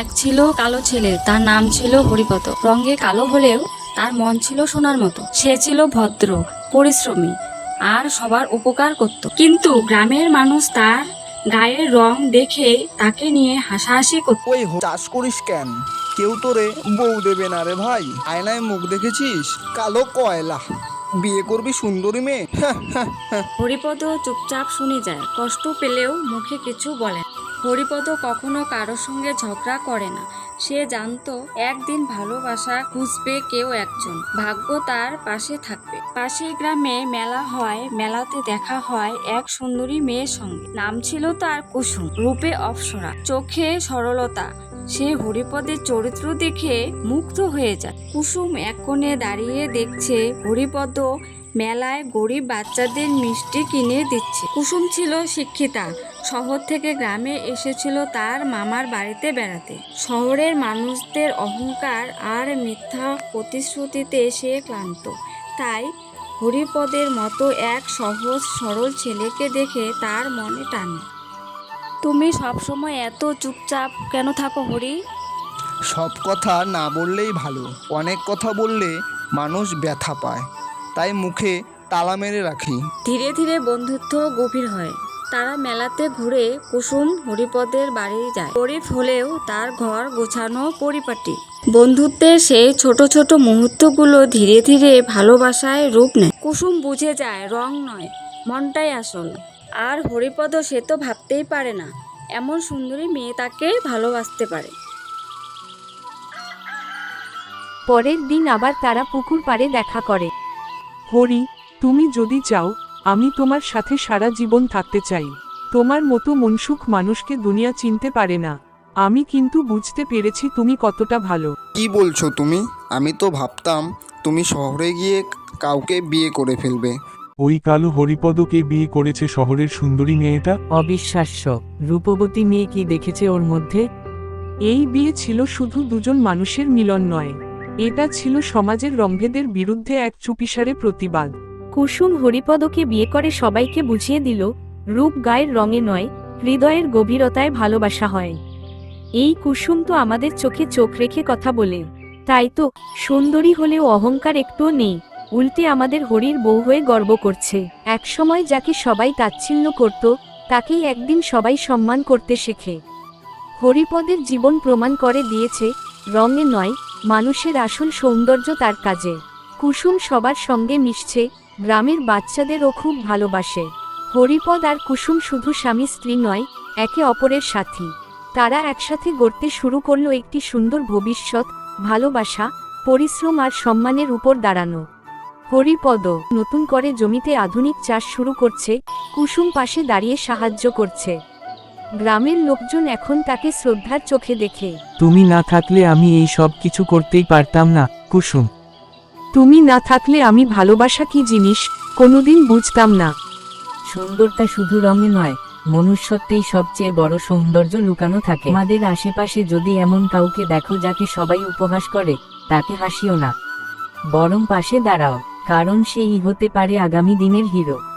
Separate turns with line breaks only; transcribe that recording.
এক ছিল কালো ছেলে তার নাম ছিল হরিপদ। রঙে কালো হলেও তার মন ছিল সোনার মতো। সে ছিল ভদ্র পরিশ্রমী আর সবার উপকার করত। কিন্তু গ্রামের মানুষ তার গায়ের রং দেখে তাকে নিয়ে হাসাহাসি করত।
ওই চাষ করিস কেন? কেউ তোরে বউ দেবে না রে ভাই। আয়নায় মুখ দেখেছিস? কালো কয়লা। বিয়ে করবি সুন্দরী মেয়ে।
হরিপদ চুপচাপ শুনে যায়। কষ্ট পেলেও মুখে কিছু বলে না। হরিপদ কখনো কারোর সঙ্গে ঝগড়া করে না। সে জানতো, একদিন ভালোবাসা খুঁজবে কেউ একজন। ভাগ্য তার পাশে থাকবে। পাশের গ্রামে মেলা হয়, মেলাতে দেখা হয় এক সুন্দরী মেয়ের সঙ্গে। নাম ছিল তার কুসুম, রূপে অপসরা। চোখে সরলতা। সে হরিপদের চরিত্র দেখে মুগ্ধ হয়ে যায়। কুসুম এক কোণে দাঁড়িয়ে দেখছে হরিপদ মেলায় গরিব বাচ্চাদের মিষ্টি কিনে দিচ্ছে। কুসুম ছিল শিক্ষিতা। শহর থেকে গ্রামে এসেছিল তার মামার বাড়িতে বেড়াতে। শহরের মানুষদের অহংকার আর মিথ্যা প্রতিশ্রুতিতে সে ক্লান্ত। তাই হরিপদের মতো এক সহজ সরল ছেলেকে দেখে তার মনে টানে। তুমি সবসময় এত চুপচাপ কেন থাকো হরি?
সব কথা না বললেই ভালো। অনেক কথা বললে মানুষ ব্যথা পায়। তাই মুখে তালা মেরে রাখি।
ধীরে ধীরে বন্ধুত্ব গভীর হয়। তারা মেলাতে ঘুরে কুসুম হরিপদের বাড়ি যায়। গরিব হলেও তার ঘর গোছানো পরিপাটি। বন্ধুত্বের সেই ছোট ছোট মুহূর্তগুলো ধীরে ধীরে ভালোবাসায় রূপ নেয়। কুসুম বুঝে যায় রং নয় মনটাই আসল। আর হরিপদ সে তো ভাবতেই পারে না এমন সুন্দরী মেয়ে তাকে ভালোবাসতে পারে।
পরের দিন আবার তারা পুকুর পাড়ে দেখা করে।
হরি তুমি যদি চাও আমি তোমার সাথে সারা জীবন থাকতে চাই। তোমার মতো মনসুখ মানুষকে দুনিয়া চিনতে পারে না। আমি কিন্তু বুঝতে পেরেছি তুমি কতটা ভালো।
কি বলছো তুমি? আমি তো ভাবতাম তুমি শহরে গিয়ে কাউকে বিয়ে করে ফেলবে।
ওই কালো হরিপদকে বিয়ে করেছে শহরের সুন্দরী মেয়েটা?
অবিশ্বাস্য। রূপবতী মেয়ে কি দেখেছে ওর মধ্যে?
এই বিয়ে ছিল শুধু দুজন মানুষের মিলন নয়। এটা ছিল সমাজের রম্ভেদের বিরুদ্ধে এক চুপিসারে প্রতিবাদ।
কুসুম হরিপদকে বিয়ে করে সবাইকে বুঝিয়ে দিল, রূপ গায়ের রঙে নয়, হৃদয়ের গভীরতায় ভালোবাসা হয়। এই কুসুম তো আমাদের চোখে চোখ রেখে কথা বলে। তাই তো, সুন্দরী হলেও অহংকার একটুও নেই, উল্টে আমাদের হরির বউ হয়ে গর্ব করছে। একসময় যাকে সবাই তাচ্ছিল্য করত, তাকেই একদিন সবাই সম্মান করতে শেখে। হরিপদের জীবন প্রমাণ করে দিয়েছে, রঙে নয় মানুষের আসল সৌন্দর্য তার কাজে। কুসুম সবার সঙ্গে মিশছে, গ্রামের বাচ্চাদেরও খুব ভালোবাসে। হরিপদ আর কুসুম শুধু স্বামী স্ত্রী নয়, একে অপরের সাথী। তারা একসাথে গড়তে শুরু করল একটি সুন্দর ভবিষ্যৎ, ভালোবাসা, পরিশ্রম আর সম্মানের উপর দাঁড়ানো। হরিপদ নতুন করে জমিতে আধুনিক চাষ শুরু করছে, কুসুম পাশে দাঁড়িয়ে সাহায্য করছে। গ্রামের লোকজন এখন তাকে শ্রদ্ধার চোখে দেখে।
তুমি না থাকলে আমি এই সব কিছু করতেই পারতাম না কুসুম।
তুমি না থাকলে আমি ভালোবাসা কি জিনিস কোনোদিন বুঝতাম না।
সুন্দরতা শুধু রঙে নয় মনুষ্যত্বেই সবচেয়ে বড় সৌন্দর্য লুকানো থাকে। আমাদের আশেপাশে যদি এমন কাউকে দেখো যাকে সবাই উপহাস করে তাকে হাসিও না। বরং পাশে দাঁড়াও কারণ সেই হতে পারে আগামী দিনের হিরো।